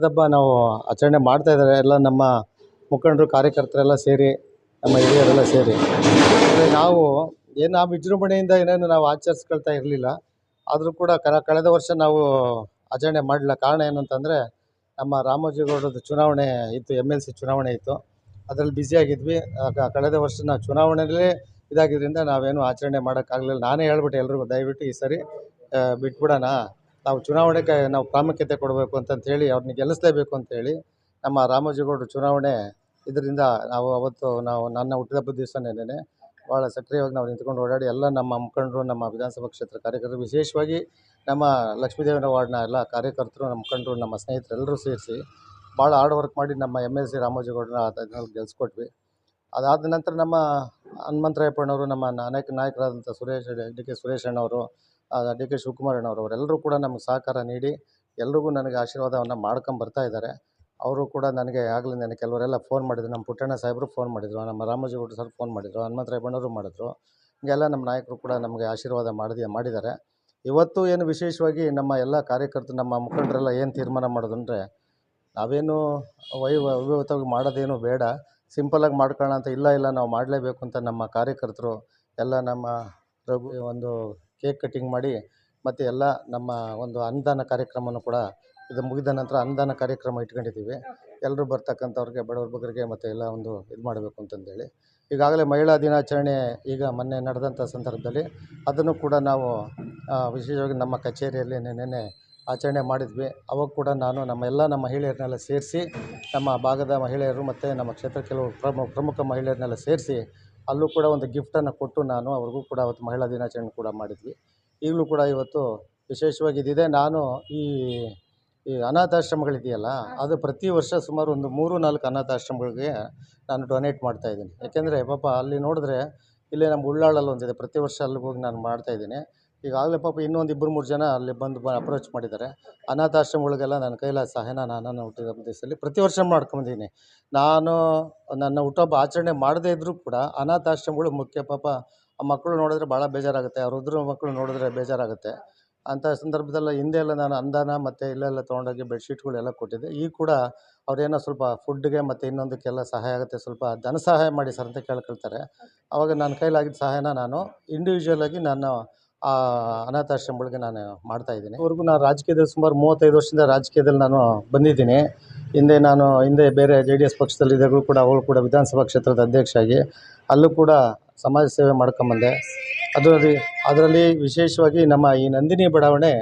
ಹುಟ್ಟಿದಬ್ಬ ನಾವು ಆಚರಣೆ ಮಾಡ್ತಾ ಇದ್ದಾರೆ. ಎಲ್ಲ ನಮ್ಮ ಮುಖಂಡರು, ಕಾರ್ಯಕರ್ತರೆಲ್ಲ ಸೇರಿ, ನಮ್ಮ ಹಿರಿಯರೆಲ್ಲ ಸೇರಿ. ನಾವು ಏನು ಆ ವಿಜೃಂಭಣೆಯಿಂದ ಏನೇನು ನಾವು ಆಚರಿಸ್ಕೊಳ್ತಾ ಇರಲಿಲ್ಲ. ಆದರೂ ಕೂಡ ಕಳೆದ ವರ್ಷ ನಾವು ಆಚರಣೆ ಮಾಡಲಿಲ್ಲ. ಕಾರಣ ಏನು ಅಂತಂದರೆ, ನಮ್ಮ ರಾಮೋಜಿಗೌಡರದ್ದು ಚುನಾವಣೆ ಇತ್ತು ಎಂ ಎಲ್ ಸಿ ಚುನಾವಣೆ ಇತ್ತು. ಅದರಲ್ಲಿ ಬ್ಯುಸಿಯಾಗಿದ್ವಿ ಕಳೆದ ವರ್ಷ ನಾವು ಚುನಾವಣೆಯಲ್ಲೇ ಇದಾಗಿದ್ದರಿಂದ ನಾವೇನು ಆಚರಣೆ ಮಾಡೋಕ್ಕಾಗಲಿಲ್ಲ. ನಾನೇ ಹೇಳ್ಬಿಟ್ಟೆ ಎಲ್ರಿಗೂ, ದಯವಿಟ್ಟು ಈ ಸರಿ ಬಿಟ್ಬಿಡೋಣ. ನಾವು ಚುನಾವಣೆಗೆ ನಾವು ಪ್ರಾಮುಖ್ಯತೆ ಕೊಡಬೇಕು ಅಂತಂತೇಳಿ ಅವ್ರನ್ನ ಗೆಲ್ಲಿಸಲೇಬೇಕು ಅಂತೇಳಿ ನಮ್ಮ ರಾಮೋಜಿಗೌಡರು ಚುನಾವಣೆ ಇದರಿಂದ ನಾವು ಅವತ್ತು ನಾವು ನನ್ನ ಹುಟ್ಟಿದಬ್ಬದ ದಿವಸನೇನೆ ಭಾಳ ಸಕ್ರಿಯವಾಗಿ ನಾವು ನಿಂತ್ಕೊಂಡು ಓಡಾಡಿ ಎಲ್ಲ ನಮ್ಮ ಮುಖಂಡರು, ನಮ್ಮ ವಿಧಾನಸಭಾ ಕ್ಷೇತ್ರ ಕಾರ್ಯಕರ್ತರು, ವಿಶೇಷವಾಗಿ ನಮ್ಮ ಲಕ್ಷ್ಮೀದೇವನ ವಾರ್ಡ್ನ ಎಲ್ಲ ಕಾರ್ಯಕರ್ತರು, ನಮ್ಮ ಮುಖಂಡರು, ನಮ್ಮ ಸ್ನೇಹಿತರೆಲ್ಲರೂ ಸೇರಿಸಿ ಭಾಳ ಹಾರ್ಡ್ ವರ್ಕ್ ಮಾಡಿ ನಮ್ಮ ಎಂ ಎಲ್ ಸಿ ರಾಮೋಜಿಗೌಡರನ್ನ ಅದನ್ನು ಗೆಲ್ಸ್ಕೊಟ್ವಿ. ಅದಾದ ನಂತರ ನಮ್ಮ ಹನುಮಂತರಾಯಪ್ಪಣ್ಣವರು ನಮ್ಮ ನಾಯಕ ನಾಯಕರಾದಂಥ ಸುರೇಶ್, ಡಿ ಕೆ ಸುರೇಶ್ ಅಣ್ಣವರು ಡಿ. ಕೆ. ಶಿವಕುಮಾರ್ ಅಣ್ಣವರು ಅವರೆಲ್ಲರೂ ಕೂಡ ನಮಗೆ ಸಹಕಾರ ನೀಡಿ ಎಲ್ರಿಗೂ ನನಗೆ ಆಶೀರ್ವಾದವನ್ನು ಬರ್ತಾ ಇದ್ದಾರೆ. ಅವರು ಕೂಡ ನನಗೆ ಆಗಲೇ ನನಗೆ ಕೆಲವರೆಲ್ಲ ಫೋನ್ ಮಾಡಿದ್ರು. ನಮ್ಮ ಪುಟ್ಟಣ್ಣ ಸಾಹೇಬರು ಫೋನ್ ಮಾಡಿದರು, ನಮ್ಮ ರಾಮೋಜಿಗೌಡರು ಸರ್ ಫೋನ್ ಮಾಡಿದರು ಹನುಮಂತರಾಯಪ್ಪನವರು ಮಾಡಿದ್ರು. ಹೀಗೆಲ್ಲ ನಮ್ಮ ನಾಯಕರು ಕೂಡ ನಮಗೆ ಆಶೀರ್ವಾದ ಮಾಡಿದೆ, ಮಾಡಿದ್ದಾರೆ. ಇವತ್ತು ಏನು ವಿಶೇಷವಾಗಿ ನಮ್ಮ ಎಲ್ಲ ಕಾರ್ಯಕರ್ತರು, ನಮ್ಮ ಮುಖಂಡರೆಲ್ಲ ಏನು ತೀರ್ಮಾನ ಮಾಡೋದು ಅಂದರೆ, ನಾವೇನು ವೈವ ವೈಭವತವಾಗಿ ಮಾಡೋದೇನು ಬೇಡ. ಸಿಂಪಲಾಗಿ ಮಾಡ್ಕೊಳ್ಳೋಣ ಅಂತ ಇಲ್ಲ ಇಲ್ಲ, ನಾವು ಮಾಡಲೇಬೇಕು ಅಂತ ನಮ್ಮ ಕಾರ್ಯಕರ್ತರು, ಎಲ್ಲ ನಮ್ಮ ರಘು, ಒಂದು ಕೇಕ್ ಕಟ್ಟಿಂಗ್ ಮಾಡಿ ಮತ್ತು ಎಲ್ಲ ನಮ್ಮ ಒಂದು ಅನ್ನದಾನ ಕಾರ್ಯಕ್ರಮವನ್ನು ಕೂಡ ಇದು ಮುಗಿದ ನಂತರ ಅನ್ನದಾನ ಕಾರ್ಯಕ್ರಮ ಇಟ್ಕೊಂಡಿದ್ದೀವಿ. ಎಲ್ಲರೂ ಬರ್ತಕ್ಕಂಥವ್ರಿಗೆ, ಬಡವ್ರ ಬಗ್ಗರಿಗೆ ಮತ್ತು ಎಲ್ಲ ಒಂದು ಇದು ಮಾಡಬೇಕು ಅಂತಂದೇಳಿ. ಈಗಾಗಲೇ ಮಹಿಳಾ ದಿನಾಚರಣೆ ಈಗ ಮೊನ್ನೆ ನಡೆದಂಥ ಸಂದರ್ಭದಲ್ಲಿ ಅದನ್ನು ಕೂಡ ನಾವು ವಿಶೇಷವಾಗಿ ನಮ್ಮ ಕಚೇರಿಯಲ್ಲಿ ನೆನ್ನೆ ಆಚರಣೆ ಮಾಡಿದ್ವಿ. ಅವಾಗ ಕೂಡ ನಾನು ನಮ್ಮ ಎಲ್ಲ ನಮ್ಮ ಮಹಿಳೆಯರನ್ನೆಲ್ಲ ಸೇರಿಸಿ, ನಮ್ಮ ಭಾಗದ ಮಹಿಳೆಯರು ಮತ್ತು ನಮ್ಮ ಕ್ಷೇತ್ರ ಕೆಲವು ಪ್ರಮುಖ ಪ್ರಮುಖ ಮಹಿಳೆಯರನ್ನೆಲ್ಲ ಸೇರಿಸಿ ಅಲ್ಲೂ ಕೂಡ ಒಂದು ಗಿಫ್ಟನ್ನು ಕೊಟ್ಟು ನಾನು ಅವ್ರಿಗೂ ಕೂಡ ಅವತ್ತು ಮಹಿಳಾ ದಿನಾಚರಣೆ ಕೂಡ ಮಾಡಿದ್ವಿ. ಈಗಲೂ ಕೂಡ ಇವತ್ತು ವಿಶೇಷವಾಗಿ ಇದಿದೆ. ನಾನು ಈ ಈ ಅನಾಥಾಶ್ರಮಗಳಿದೆಯಲ್ಲ, ಅದು ಪ್ರತಿ ವರ್ಷ ಸುಮಾರು ಒಂದು ಮೂರು ನಾಲ್ಕು ಅನಾಥಾಶ್ರಮಗಳಿಗೆ ನಾನು ಡೊನೇಟ್ ಮಾಡ್ತಾಯಿದ್ದೀನಿ ಯಾಕೆಂದರೆ ಪಾಪ ಅಲ್ಲಿ ನೋಡಿದ್ರೆ, ಇಲ್ಲೇ ನಮ್ಮ ಉಳ್ಳಾಲಲ್ಲಿ ಒಂದಿದೆ. ಪ್ರತಿ ವರ್ಷ ಅಲ್ಲಿಗೆ ಹೋಗಿ ನಾನು ಮಾಡ್ತಾಯಿದ್ದೀನಿ ಈಗಾಗಲೇ ಪಾಪ ಇನ್ನೊಂದು ಇಬ್ಬರು ಮೂರು ಜನ ಅಲ್ಲಿ ಬಂದು ಅಪ್ರೋಚ್ ಮಾಡಿದ್ದಾರೆ. ಅನಾಥಾಶ್ರಮಗಳಿಗೆಲ್ಲ ನನ್ನ ಕೈಲಾದ ಸಹಾಯನ ನಾನು ಹುಟ್ಟಿದ ದಿವಸದಲ್ಲಿ ಪ್ರತಿ ವರ್ಷ ಮಾಡ್ಕೊಂಡಿದ್ದೀನಿ ನಾನು ನನ್ನ ಹುಟ್ಟುಹಬ್ಬ ಆಚರಣೆ ಮಾಡದೇ ಇದ್ದರೂ ಕೂಡ ಅನಾಥಾಶ್ರಮಗಳು ಮುಖ್ಯ ಪಾಪ. ಆ ಮಕ್ಕಳು ನೋಡಿದ್ರೆ ಭಾಳ ಬೇಜಾರಾಗುತ್ತೆ. ಅವ್ರ ಮಕ್ಕಳು ನೋಡಿದ್ರೆ ಬೇಜಾರಾಗುತ್ತೆ. ಅಂಥ ಸಂದರ್ಭದಲ್ಲಿ ಹಿಂದೆ ಎಲ್ಲ ನಾನು ಅಂದಾನ ಮತ್ತು ಇಲ್ಲೆಲ್ಲ ತೊಗೊಂಡೋಗಿ ಬೆಡ್ಶೀಟ್ಗಳೆಲ್ಲ ಕೊಟ್ಟಿದ್ದೆ. ಈಗ ಕೂಡ ಅವರೇನೋ ಸ್ವಲ್ಪ ಫುಡ್ಗೆ ಮತ್ತು ಇನ್ನೊಂದಕ್ಕೆಲ್ಲ ಸಹಾಯ ಆಗುತ್ತೆ. ಸ್ವಲ್ಪ ಧನ ಸಹಾಯ ಮಾಡಿ ಸರ್ ಅಂತ ಕೇಳ್ಕೊಳ್ತಾರೆ. ಆವಾಗ ನನ್ನ ಕೈಲಾಗಿದ್ದ ಸಹಾಯನ ನಾನು ಇಂಡಿವಿಜುವಲಾಗಿ ನಾನು ಆ ಅನಾಥಾಶ್ರಮಗಳಿಗೆ ನಾನು ಮಾಡ್ತಾಯಿದ್ದೀನಿ ಇದುವರೆಗೂ ನಾನು ರಾಜಕೀಯದಲ್ಲಿ ಸುಮಾರು ಮೂವತ್ತೈದು ವರ್ಷದಿಂದ ರಾಜಕೀಯದಲ್ಲಿ ನಾನು ಬಂದಿದ್ದೀನಿ. ಹಿಂದೆ ನಾನು, ಹಿಂದೆ ಬೇರೆ ಜೆ ಡಿ ಎಸ್ ಪಕ್ಷದಲ್ಲಿದ್ದಾಗಲೂ ಕೂಡ ಅವಳು ಕೂಡ ವಿಧಾನಸಭಾ ಕ್ಷೇತ್ರದ ಅಧ್ಯಕ್ಷ ಆಗಿ ಅಲ್ಲೂ ಕೂಡ ಸಮಾಜ ಸೇವೆ ಮಾಡ್ಕೊಂಬಂದೆ. ಅದರಲ್ಲಿ ಅದರಲ್ಲಿ ವಿಶೇಷವಾಗಿ ನಮ್ಮ ಈ ನಂದಿನಿ ಬಡಾವಣೆ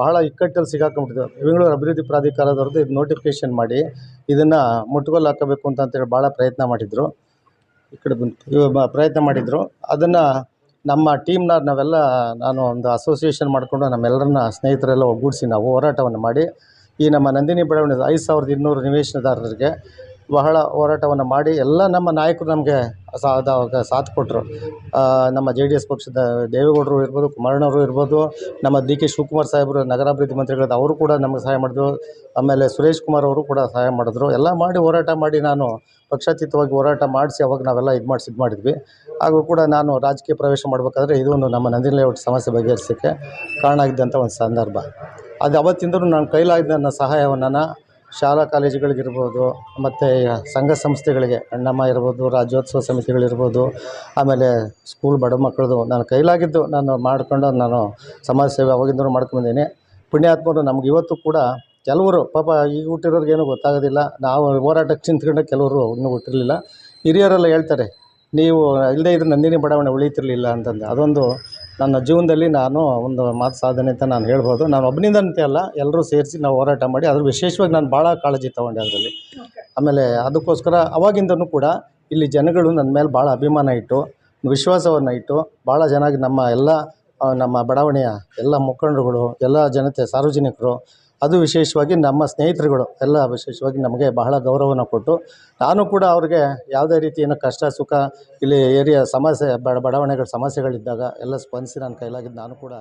ಬಹಳ ಇಕ್ಕಟ್ಟಲ್ಲಿ ಸಿಗಾಕೊಂಡ್ಬಿಟ್ಟಿದ್ದು ಬೆಂಗಳೂರು ಅಭಿವೃದ್ಧಿ ಪ್ರಾಧಿಕಾರದವ್ರದ್ದು ಇದು ನೋಟಿಫಿಕೇಷನ್ ಮಾಡಿ ಇದನ್ನು ಮುಟ್ಟುಗೋಲು ಹಾಕಬೇಕು ಅಂತ ಅಂತೇಳಿ ಭಾಳ ಪ್ರಯತ್ನ ಮಾಡಿದರು. ಈ ಕಡೆ ಬಂತು ಪ್ರಯತ್ನ ಮಾಡಿದರು. ಅದನ್ನು ನಮ್ಮ ಟೀಮ್ನ ನಾವೆಲ್ಲ ನಾನು ಒಂದು ಅಸೋಸಿಯೇಷನ್ ಮಾಡಿಕೊಂಡು ನಮ್ಮೆಲ್ಲರನ್ನ ಸ್ನೇಹಿತರೆಲ್ಲ ಒಗ್ಗೂಡಿಸಿ ನಾವು ಹೋರಾಟವನ್ನು ಮಾಡಿ ಈ ನಮ್ಮ ನಂದಿನಿ ಬೆಳವಣಿಗೆ ಐದು ಸಾವಿರದ ಇನ್ನೂರು ನಿವೇಶನದಾರರಿಗೆ ಬಹಳ ಹೋರಾಟವನ್ನು ಮಾಡಿ ಎಲ್ಲ ನಮ್ಮ ನಾಯಕರು ನಮಗೆ ಸಾಥ್ ಕೊಟ್ಟರು ನಮ್ಮ ಜೆ ಡಿ ಎಸ್ ಪಕ್ಷದ ದೇವೇಗೌಡರು ಇರ್ಬೋದು, ಕುಮಾರಣ್ಣವರು ಇರ್ಬೋದು, ನಮ್ಮ ಡಿ ಕೆ ಶಿವಕುಮಾರ್ ಸಾಹೇಬರು, ನಗರಾಭಿವೃದ್ಧಿ ಮಂತ್ರಿಗಳದ್ದು ಅವರು ಕೂಡ ನಮಗೆ ಸಹಾಯ ಮಾಡಿದ್ರು. ಆಮೇಲೆ ಸುರೇಶ್ ಕುಮಾರ್ ಅವರು ಕೂಡ ಸಹಾಯ ಮಾಡಿದ್ರು. ಎಲ್ಲ ಮಾಡಿ ಹೋರಾಟ ಮಾಡಿ ನಾನು ಪಕ್ಷಾತೀತವಾಗಿ ಹೋರಾಟ ಮಾಡಿಸಿ ಅವಾಗ ನಾವೆಲ್ಲ ಇದು ಮಾಡಿಸಿ, ಇದು ಮಾಡಿದ್ವಿ. ಹಾಗೂ ಕೂಡ ನಾನು ರಾಜಕೀಯ ಪ್ರವೇಶ ಮಾಡಬೇಕಾದ್ರೆ ಇದು ನಮ್ಮ ನಂದಿನ ಲೇಔಟ್ ಸಮಸ್ಯೆ ಬಗೆಹರಿಸೋಕ್ಕೆ ಕಾರಣ ಆಗಿದ್ದಂಥ ಒಂದು ಸಂದರ್ಭ. ಅದು ಅವತ್ತಿಂದಲೂ ನಾನು ಕೈಲಾಗಿದ್ದ ನನ್ನ ಸಹಾಯವನ್ನು ಶಾಲಾ ಕಾಲೇಜುಗಳಿಗಿರ್ಬೋದು, ಮತ್ತು ಸಂಘ ಸಂಸ್ಥೆಗಳಿಗೆ, ಅಣ್ಣಮ್ಮ ಇರ್ಬೋದು, ರಾಜ್ಯೋತ್ಸವ ಸಮಿತಿಗಳಿರ್ಬೋದು, ಆಮೇಲೆ ಸ್ಕೂಲ್ ಬಡ ಮಕ್ಕಳದು ನನ್ನ ಕೈಲಾಗಿದ್ದು ನಾನು ಮಾಡಿಕೊಂಡು ನಾನು ಸಮಾಜ ಸೇವೆ ಅವಾಗಿಂದಲೂ ಮಾಡ್ಕೊಂಬಂದೀನಿ ಪುಣ್ಯಾತ್ಮರು ನಮ್ಗೆ ಇವತ್ತು ಕೂಡ ಕೆಲವರು, ಪಾಪ ಈಗ ಹುಟ್ಟಿರೋರ್ಗೇನು ಗೊತ್ತಾಗೋದಿಲ್ಲ. ನಾವು ಹೋರಾಟಕ್ಕೆ ಚಿಂತಕೊಂಡ ಕೆಲವರು ಇನ್ನೂ ಹುಟ್ಟಿರಲಿಲ್ಲ. ಹಿರಿಯರೆಲ್ಲ ಹೇಳ್ತಾರೆ, ನೀವು ಇಲ್ಲದೇ ಇದ್ರೆ ನಂದಿನಿ ಬಡಾವಣೆ ಉಳಿತಿರಲಿಲ್ಲ ಅಂತಂದು. ಅದೊಂದು ನನ್ನ ಜೀವನದಲ್ಲಿ ನಾನು ಒಂದು ಮಾತು ಸಾಧನೆ ಅಂತ ನಾನು ಹೇಳ್ಬೋದು. ನಾನು ಒಬ್ಬನಿಂದ ಅಂತೆ ಅಲ್ಲ ಎಲ್ಲರೂ ಸೇರಿಸಿ ನಾವು ಹೋರಾಟ ಮಾಡಿ ಅದ್ರ ವಿಶೇಷವಾಗಿ ನಾನು ಭಾಳ ಕಾಳಜಿ ತೊಗೊಂಡೆ ಅದರಲ್ಲಿ. ಆಮೇಲೆ ಅದಕ್ಕೋಸ್ಕರ ಅವಾಗಿಂದನೂ ಕೂಡ ಇಲ್ಲಿ ಜನಗಳು ನನ್ನ ಮೇಲೆ ಭಾಳ ಅಭಿಮಾನ ಇಟ್ಟು ವಿಶ್ವಾಸವನ್ನು ಇಟ್ಟು ಭಾಳ ಜನ ನಮ್ಮ ಎಲ್ಲ ನಮ್ಮ ಬಡಾವಣೆಯ ಎಲ್ಲ ಮುಖಂಡರುಗಳು ಎಲ್ಲ ಜನತೆ ಸಾರ್ವಜನಿಕರು ಅದು ವಿಶೇಷವಾಗಿ ನಮ್ಮ ಸ್ನೇಹಿತರುಗಳು, ಎಲ್ಲ ವಿಶೇಷವಾಗಿ ನಮಗೆ ಬಹಳ ಗೌರವನ ಕೊಟ್ಟು, ನಾನು ಕೂಡ ಅವ್ರಿಗೆ ಯಾವುದೇ ರೀತಿ ಏನೋ ಕಷ್ಟ, ಸುಖ, ಇಲ್ಲಿ ಏರಿಯಾ ಸಮಸ್ಯೆ ಬಡ ಬಡಾವಣೆಗಳ ಸಮಸ್ಯೆಗಳಿದ್ದಾಗ, ಎಲ್ಲ ಸ್ಪಂದಿಸಿ ನನ್ನ ಕೈಲಾಗಿದ್ದು ನಾನು ಕೂಡ